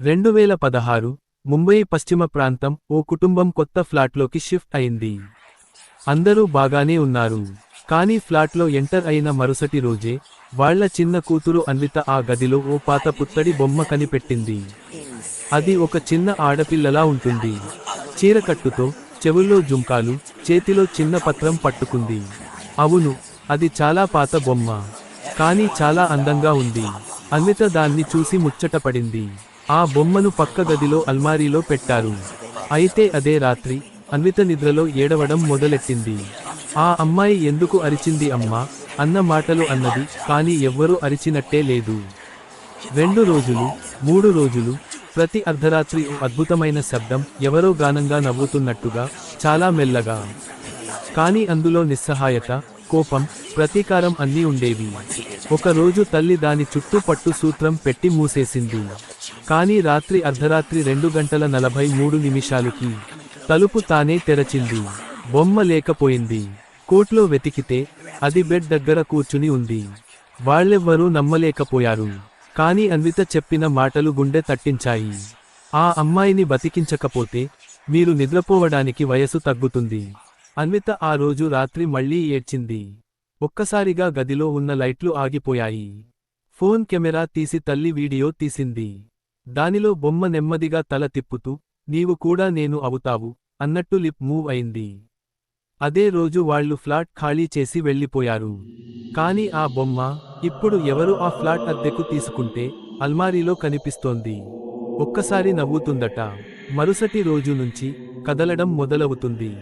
రెండు వేల పదహారు ముంబై పశ్చిమ ప్రాంతం ఓ కుటుంబం కొత్త ఫ్లాట్లోకి షిఫ్ట్ అయింది. అందరూ బాగానే ఉన్నారు. కానీ ఫ్లాట్లో ఎంటర్ అయిన మరుసటి రోజే వాళ్ళ చిన్న కూతురు అన్విత ఆ గదిలో ఓ పాత పుత్తడి బొమ్మ కనిపెట్టింది. అది ఒక చిన్న ఆడపిల్లలా ఉంటుంది. చీరకట్టుతో చెవుల్లో జుంకాలు చేతిలో చిన్న పత్రం పట్టుకుంది. అవును అది చాలా పాత బొమ్మ. కానీ చాలా అందంగా ఉంది. అన్విత దాన్ని చూసి ముచ్చటపడింది. ఆ బొమ్మను పక్క గదిలో అల్మారీలో పెట్టారు. అయితే అదే రాత్రి అన్విత నిద్రలో ఏడవడం మొదలెట్టింది. ఆ అమ్మాయి ఎందుకు అరిచింది అమ్మా? అన్న మాటలు అన్నది కానీ ఎవ్వరూ అరిచినట్టే లేదు. రెండు రోజులు మూడు రోజులు ప్రతి అర్ధరాత్రి ఓ అద్భుతమైన శబ్దం ఎవరో గానంగా నవ్వుతున్నట్టుగా చాలా మెల్లగా. కానీ అందులో నిస్సహాయత కోపం ప్రతీకారం అన్నీ ఉండేవి. ఒకరోజు తల్లి దాని చుట్టూ పట్టు సూత్రం పెట్టి మూసేసింది. కానీ రాత్రి అర్ధరాత్రి రెండు గంటల నలభై మూడు నిమిషాలకి తలుపు తానే తెరచింది. బొమ్మ లేకపోయింది. కోట్లో వెతికితే అది బెడ్ దగ్గర కూర్చుని ఉంది. వాళ్ళెవ్వరూ నమ్మలేకపోయారు. కానీ అన్విత చెప్పిన మాటలు గుండె తట్టించాయి. ఆ అమ్మాయిని బతికించకపోతే మీరు నిద్రపోవడానికి వయసు తగ్గుతుంది. అన్విత ఆ రోజు రాత్రి మళ్ళీ ఏడ్చింది. ఒక్కసారిగా గదిలో ఉన్న లైట్లు ఆగిపోయాయి. ఫోన్ కెమెరా తీసి తల్లి వీడియో తీసింది. దానిలో బొమ్మ నెమ్మదిగా తల తిప్పుతూ నీవు కూడా నేను అవుతావు అన్నట్టు లిప్ మూవ్ అయింది. అదే రోజు వాళ్ళు ఫ్లాట్ ఖాళీ చేసి వెళ్ళిపోయారు. కాని ఆ బొమ్మ ఇప్పుడు ఎవరు ఆ ఫ్లాట్ అద్దెకు తీసుకుంటే అల్మారీలో కనిపిస్తోంది. ఒక్కసారి నవ్వుతుందట. మరుసటి రోజు నుంచి కదలడం మొదలవుతుంది.